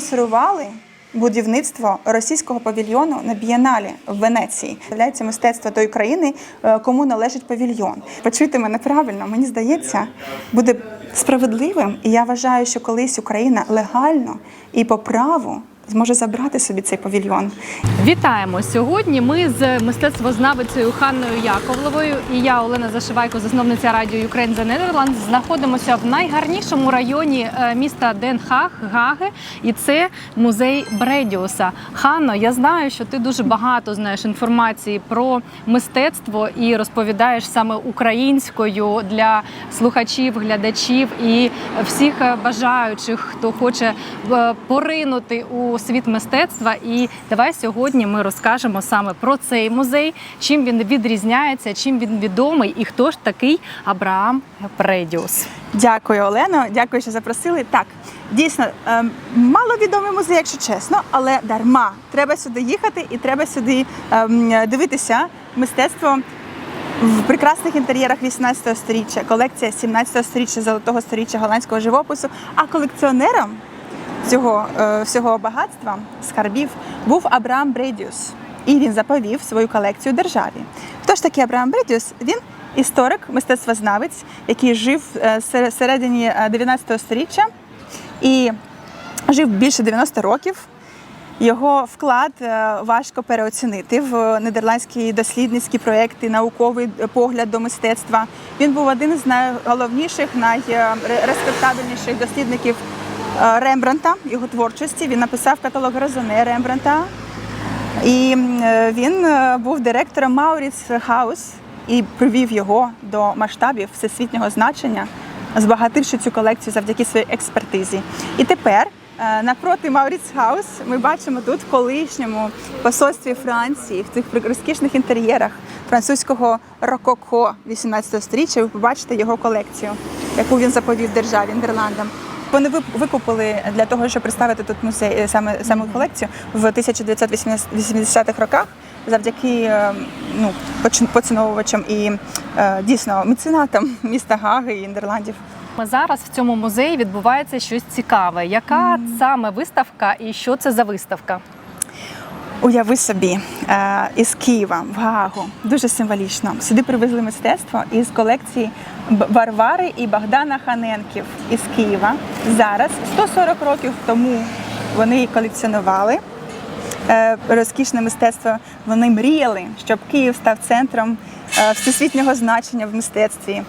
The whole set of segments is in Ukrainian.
спонсорували будівництво російського павільйону на бієналі в Венеції. Являється мистецтво тої країни, е, кому належить павільйон. Почуйте мене правильно, мені здається, буде справедливим, і я вважаю, що колись Україна легально і по праву зможе забрати собі цей павільйон. Вітаємо сьогодні. Ми з мистецтвознавицею Ханною Яковлевою і я, Олена Зашивайко, засновниця радіо Ukraine The Netherlands, знаходимося в найгарнішому районі е, міста Haag, Гаги, і це музей Бредіуса. Ханно, я знаю, що ти дуже багато знаєш інформації про мистецтво і розповідаєш саме українською для слухачів, глядачів і всіх е, бажаючих, хто хоче е, поринути у світ мистецтва. І давай сьогодні ми розкажемо саме про цей музей, чим він відрізняється, чим він відомий і хто ж такий Абраам Предіус. Дякую, Олено. Дякую, що запросили. Так, дійсно, ем, маловідомий музей, якщо чесно, але дарма. Треба сюди їхати і треба сюди ем, дивитися мистецтво в прекрасних інтер'єрах 18 століття, колекція 17 століття, золотого століття голландського живопису. А колекціонером цього е, всього багатства скарбів був Абрам Бредіус. І він заповів свою колекцію державі. Хто ж такий Абрам Бредіус? Він історик, мистецтвознавець, який жив е, середині е, 19 століття і жив більше 90 років. Його вклад е, важко переоцінити в нідерландські дослідницькі проекти, науковий погляд до мистецтва. Він був один з найголовніших, найреспектабельніших дослідників е, Рембранта, його творчості. Він написав каталог Розоне Рембранта. І е, він е, був директором Мауріц Хаус і привів його до масштабів всесвітнього значення, збагативши цю колекцію завдяки своїй експертизі. І тепер е, напроти Мауріц Хаус ми бачимо тут в колишньому посольстві Франції, в цих розкішних інтер'єрах французького рококо 18 століття. Ви побачите його колекцію, яку він заповів державі Нідерландам. Вони викупили для того, щоб представити тут музей е, саме саму колекцію в 1980-х роках завдяки е, ну, поціновувачам і е, дійсно меценатам міста Гаги і Нідерландів. Зараз в цьому музеї відбувається щось цікаве. Яка саме виставка і що це за виставка? Уяви собі е, із Києва в Гаагу дуже символічно. Сюди привезли мистецтво із колекції Варвари і Богдана Ханенків із Києва. Зараз 140 років тому вони колекціонували е, розкішне мистецтво. Вони мріяли, щоб Київ став центром е, всесвітнього значення в мистецтві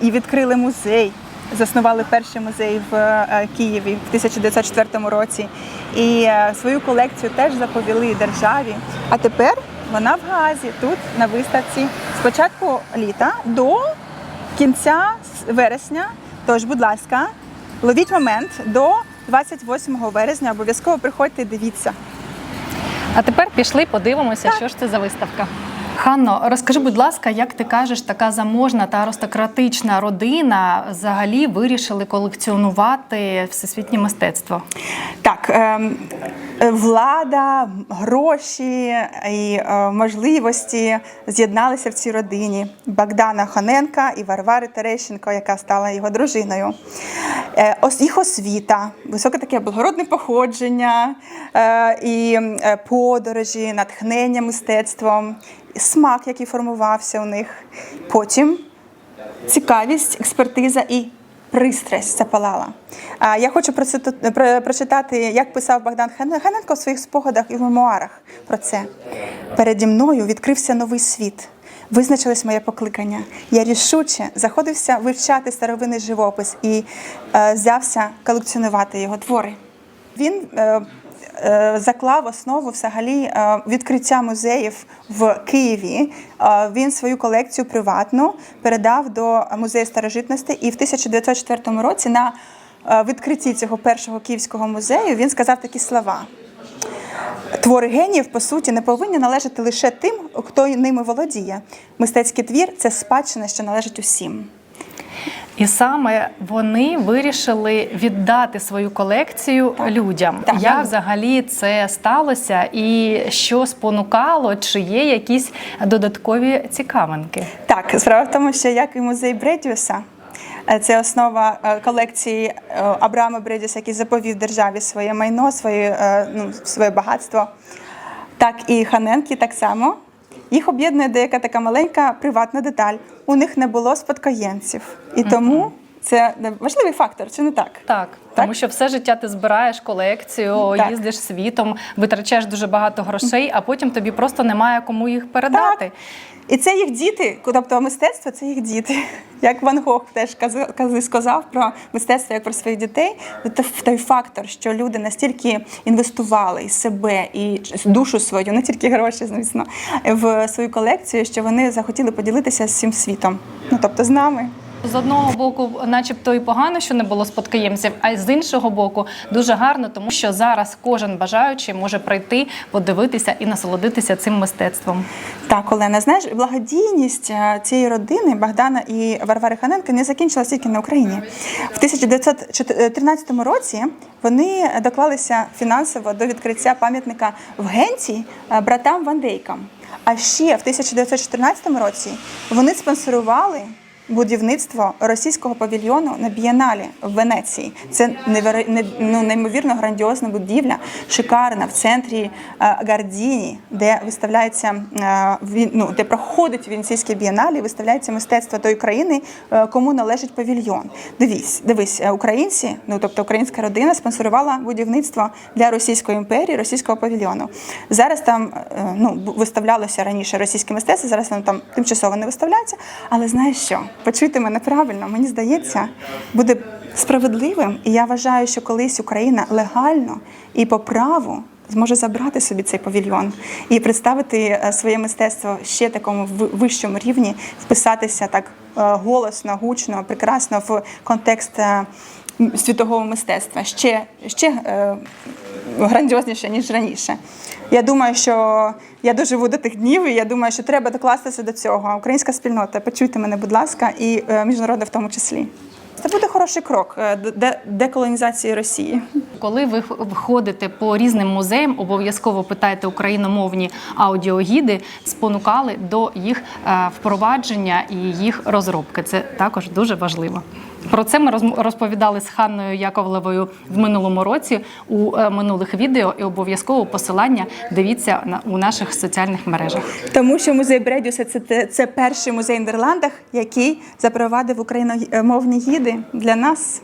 і відкрили музей. Заснували перший музей в е, Києві в 1904 році. І е, свою колекцію теж заповіли державі. А тепер вона в Газі, тут на виставці з початку літа до кінця вересня. Тож, будь ласка, ловіть момент до 28 вересня. Обов'язково приходьте і дивіться. А тепер пішли, подивимося, що ж це за виставка. Ханно, розкажи, будь ласка, як ти кажеш, така заможна та аристократична родина взагалі вирішили колекціонувати всесвітнє мистецтво? Так, ем, влада, гроші і е, можливості з'єдналися в цій родині Богдана Хоненка і Варвари Терещенко, яка стала його дружиною. Е, Їх освіта, високе таке благородне походження е, і подорожі, натхнення мистецтвом, смак, який формувався у них. Потім цікавість, експертиза і пристрасть запалала. Я хочу прочитати, як писав Богдан Хен- Ханенко в своїх спогадах і в мемуарах про це. Переді мною відкрився новий світ. Визначилось моє покликання. Я рішуче заходився вивчати старовинний живопис і е, взявся колекціонувати його твори. Він е, заклав основу взагалі е, відкриття музеїв в Києві. Е, Він свою колекцію приватну передав до музею старожитностей, і в 1904 році на е, відкритті цього першого київського музею він сказав такі слова. Твори геніїв, по суті, не повинні належати лише тим, хто ними володіє. Мистецький твір це спадщина, що належить усім. І саме вони вирішили віддати свою колекцію людям. Так. Як взагалі це сталося, і що спонукало, чи є якісь додаткові цікавинки? Так, справа в тому, що як і музей Бредіуса, Е, Це основа е, колекції е, Абрама Бредіса, який заповів державі своє майно, своє, ну, своє багатство. Так і Ханенки так само. Їх об'єднує деяка така маленька приватна деталь. У них не було спадкоємців. І тому це важливий фактор, чи не так? Так, тому що все життя ти збираєш колекцію, Так. їздиш світом, витрачаєш дуже багато грошей, а потім тобі просто немає кому їх передати. Так. І це їх діти, тобто мистецтво це їх діти. Як Ван Гог теж казав, сказав про мистецтво як про своїх дітей. Це той фактор, що люди настільки інвестували і себе, і душу свою, не тільки гроші, звісно, в свою колекцію, що вони захотіли поділитися з всім світом. Ну тобто з нами. З одного боку, начебто і погано, що не було спадкоємців, а з іншого боку, дуже гарно, тому що зараз кожен бажаючий може прийти, подивитися і насолодитися цим мистецтвом. Так, Олена, знаєш, благодійність е, цієї родини Богдана і Варвари Ханенко не закінчилася тільки на Україні. В 1913 році вони доклалися фінансово до відкриття пам'ятника в Генці е, братам Вандейкам. А ще в 1914 році вони спонсорували. Будівництво російського павільйону на бієналі в Венеції. Це неверо... не- ну, неймовірно грандіозна будівля, шикарна в центрі е, Гардіні, де виставляється е, ну, де проходить Венеційське бієналі, виставляється мистецтво тої країни, е, кому належить павільйон. Дивись, дивись, українці, ну тобто українська родина, спонсорувала будівництво для Російської імперії, російського павільйону. Зараз там ну, виставлялося раніше російське мистецтво, зараз воно там тимчасово не виставляється. Але знаєш що? Почуйте мене правильно, мені здається, буде справедливим. І я вважаю, що колись Україна легально і по праву зможе забрати собі цей павільйон і представити е, своє мистецтво ще такому вищому рівні, вписатися так е, голосно, гучно, прекрасно в контекст е, світового мистецтва. Ще, ще грандіозніше, ніж раніше. Я думаю, що я доживу до тих днів, і я думаю, що треба докластися до цього. Українська спільнота, почуйте мене, будь ласка, і е, міжнародна в тому числі. Це буде хороший крок е, де- деколонізації Росії. Коли ви ходите по різним музеям, обов'язково питайте україномовні аудіогіди, спонукали до їх е, впровадження і їх розробки. Це також дуже важливо. Про це ми розповідали з Ханною Яковлевою в минулому році у е, минулих відео, і обов'язково посилання дивіться на у наших соціальних мережах. Тому що музей Бредюса це, це перший музей в Нідерландах, який запровадив україномовні гіди для нас.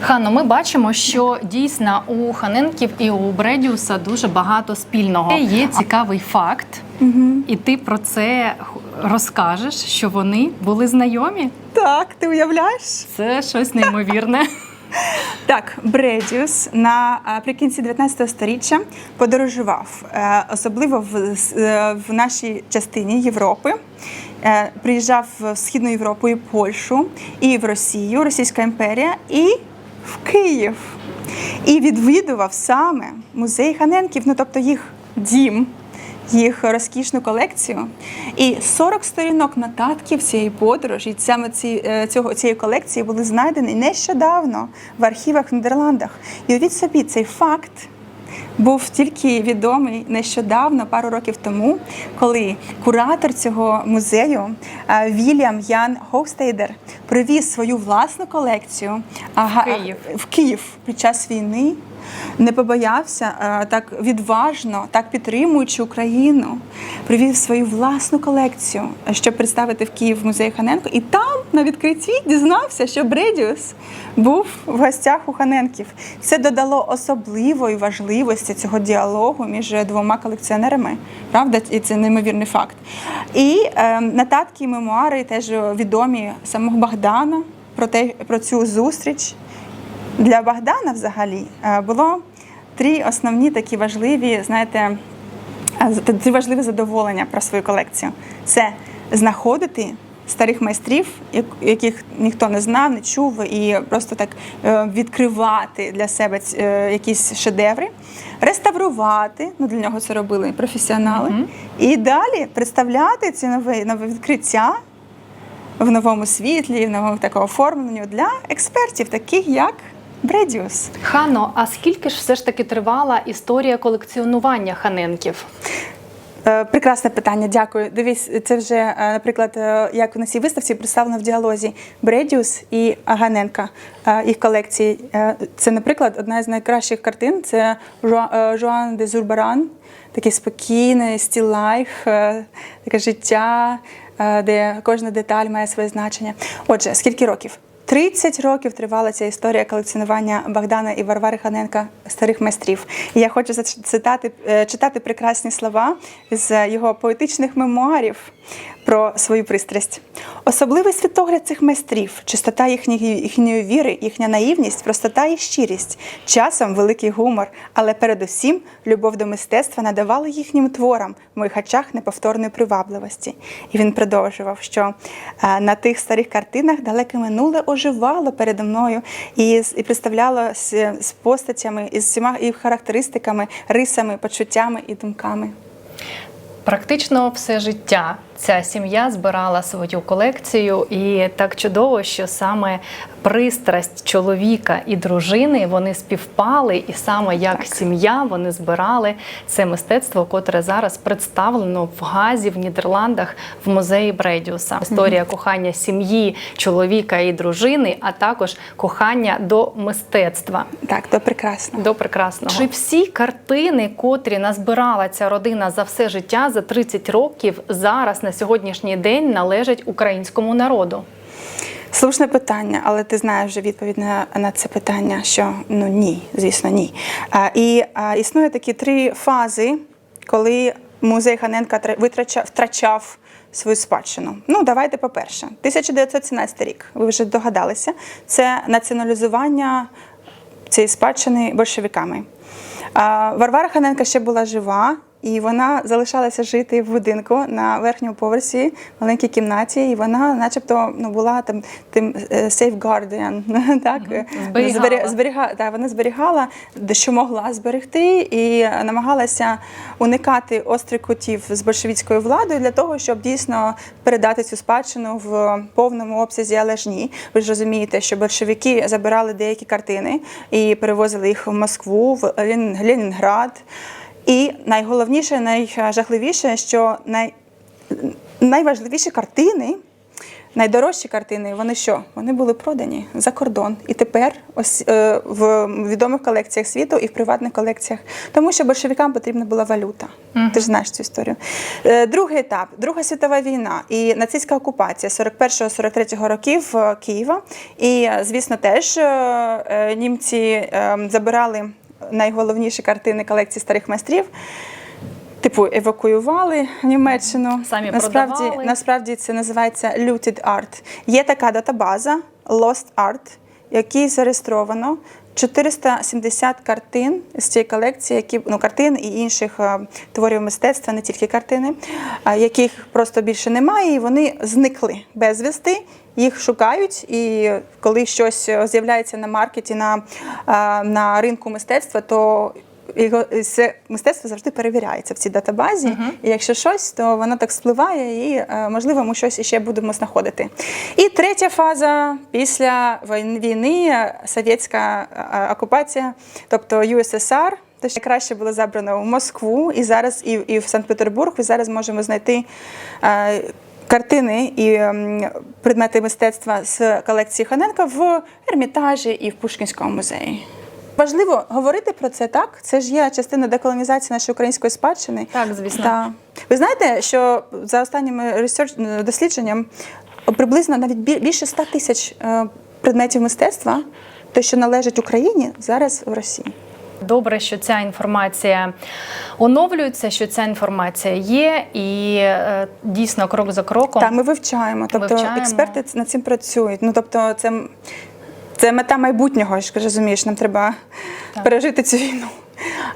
Ханно, ми бачимо, що дійсно у Ханенків і у Бредіуса дуже багато спільного. Є цікавий факт, і ти про це розкажеш, що вони були знайомі. Так, ти уявляєш? Це щось неймовірне. Так, Бредіус наприкінці 19 століття подорожував, е, особливо в, е, в нашій частині Європи. Е, Приїжджав в Східну Європу і Польщу, і в Росію, Російська імперія, і в Київ. І відвідував саме музей Ханенків, ну тобто їх дім, їх розкішну колекцію. І 40 сторінок нотатків цієї подорожі, саме ці, е, цього, цієї колекції були знайдені нещодавно в архівах в Нідерландах. І уявіть собі, цей факт був тільки відомий нещодавно, пару років тому, коли куратор цього музею е, Вільям Ян Хоустейдер привіз свою власну колекцію ага, Київ. в Київ під час війни. Не побоявся е, так відважно, так підтримуючи Україну, привів свою власну колекцію, щоб представити в Київ музей Ханенко. І там на відкритті дізнався, що Бредіус був в гостях у Ханенків. Це додало особливої важливості цього діалогу між двома колекціонерами. Правда, і це неймовірний факт. І е, нотатки, мемуари теж відомі самого Богдана про те про цю зустріч. Для Богдана взагалі е, було три основні такі важливі, знаєте, е, три важливі задоволення про свою колекцію. Це знаходити старих майстрів, яких ніхто не знав, не чув, і просто так е, відкривати для себе е, якісь шедеври, реставрувати. Ну для нього це робили професіонали. І далі представляти ці нові, нові відкриття в новому світлі, в новому такому оформленню для експертів, таких як Бредіус. Ханно, а скільки ж все ж таки тривала історія колекціонування Ханенків? Е, Прекрасне питання, дякую. Дивись, це вже, е, наприклад, е, як на цій виставці представлено в діалозі Бредіус і Аганенка, їх колекції. Це, наприклад, одна з найкращих картин. Це Жуа- Жуан де Зурбаран, такий спокійний стіл лайф, таке життя, де кожна деталь має своє значення. Отже, скільки років? 30 років тривала ця історія колекціонування Богдана і Варвари Ханенка старих майстрів. І я хочу зачитати, е, читати прекрасні слова з його поетичних мемуарів про свою пристрасть. Особливий світогляд цих майстрів, чистота їхньої, їхньої віри, їхня наївність, простота і щирість, часом великий гумор, але передусім любов до мистецтва надавала їхнім творам в моїх очах неповторної привабливості. І він продовжував, що е, на тих старих картинах далеке минуле оживало передо мною і, і представляло з, з постатями, і з всіма їх характеристиками, рисами, почуттями і думками. Практично все життя ця сім'я збирала свою колекцію, і так чудово, що саме пристрасть чоловіка і дружини вони співпали, і саме як Так. сім'я вони збирали це мистецтво, котре зараз представлено в Газі в Нідерландах в музеї Бредіуса. Історія кохання сім'ї, чоловіка і дружини, а також кохання до мистецтва. Так, то прекрасно. До прекрасного. Чи всі картини, котрі назбирала ця родина за все життя, за 30 років, зараз на сьогоднішній день належать українському народу? Слушне питання, але ти знаєш вже відповідь на, на це питання, що ну ні, звісно, ні. А, і а, існує такі три фази, коли музей Ханенка витрачав, втрачав свою спадщину. Ну, давайте по-перше, 1917 рік, ви вже догадалися, це націоналізування цієї спадщини большевиками. А, Варвара Ханенка ще була жива, і вона залишалася жити в будинку на верхньому поверсі, маленькій кімнаті, і вона, начебто, ну, була там тим е, safeguardian, так? Зберігала. Зберіга- зберіга, та, вона зберігала, що могла зберегти, і намагалася уникати острих кутів з большевицькою владою для того, щоб дійсно передати цю спадщину в повному обсязі, але ж ні. Ви ж розумієте, що большевики забирали деякі картини і перевозили їх в Москву, в Лен- Ленінград. І найголовніше, найжахливіше, що най... найважливіші картини. Найдорожчі картини, вони що? Вони були продані за кордон. І тепер ось е, в відомих колекціях світу і в приватних колекціях. Тому що большевикам потрібна була валюта. Ти ж знаєш цю історію. Е, другий етап Друга світова війна і нацистська окупація 41-43 років е, Києва. І, е, звісно, теж е, е, німці е, забирали найголовніші картини колекції старих майстрів. Типу евакуювали в Німеччину. Самі насправді, продавали. насправді це називається looted art. Є така датабаза Lost Art, якій зареєстровано 470 картин з цієї колекції, які ну картин і інших е, творів мистецтва, не тільки картини, яких просто більше немає, і вони зникли безвісти. Їх шукають, і коли щось е, з'являється на маркеті на, е, на ринку мистецтва, то його це мистецтво завжди перевіряється в цій датабазі. І якщо щось, то воно так спливає, і е, можливо, ми щось іще будемо знаходити. І третя фаза після війни- е, совєтська е, окупація, тобто USSR, те, що краще було забрано в Москву, і зараз і, і в Санкт-Петербург. І зараз можемо знайти. е, Картини і предмети мистецтва з колекції Ханенка в Ермітажі і в Пушкінському музеї. Важливо говорити про це так. Це ж є частина деколонізації нашої української спадщини. Так, звісно. Та. Ви знаєте, що за останніми ресерч дослідженням приблизно навіть більше 100 тисяч е, предметів мистецтва, те, що належить Україні, зараз в Росії. Добре, що ця інформація оновлюється, що ця інформація є, і е, дійсно крок за кроком. Так, ми вивчаємо. Тобто Вивчаємо. експерти над цим працюють. Ну тобто, це, це мета майбутнього. ж розумієш, нам треба пережити цю війну.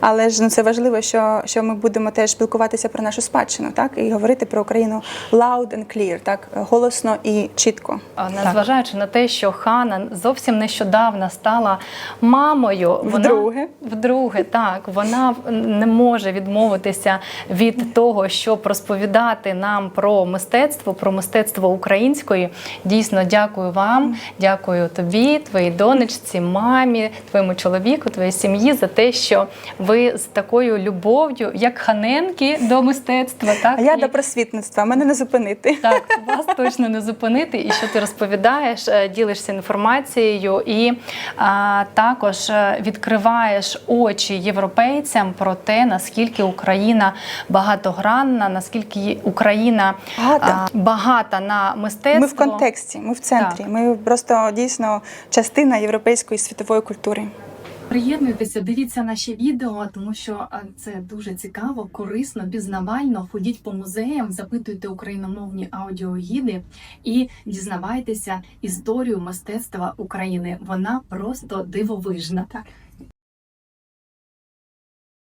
Але ж ну це важливо, що, що ми будемо теж спілкуватися про нашу спадщину, так і говорити про Україну loud and clear, так голосно і чітко. Незважаючи на те, що Хана зовсім нещодавно стала мамою, Вдруге. вона вдруге, так вона не може відмовитися від того, щоб розповідати нам про мистецтво, про мистецтво української. Дійсно, дякую вам, дякую тобі, твоїй донечці, мамі, твоєму чоловіку, твоїй сім'ї за те, що ви з такою любов'ю, як ханенки до мистецтва. Так А я І- до просвітництва, мене не зупинити. так, вас точно не зупинити, і що ти розповідаєш, е, ділишся інформацією, і а, також е, відкриваєш очі європейцям про те, наскільки Україна багатогранна, наскільки Україна Багата. а, багата на мистецтво. Ми в контексті, ми в центрі. Так. Ми просто дійсно частина європейської світової культури. Приєднуйтеся, дивіться наші відео, тому що це дуже цікаво, корисно, пізнавально. Ходіть по музеям, запитуйте україномовні аудіогіди і дізнавайтеся історію мистецтва України. Вона просто дивовижна. Так.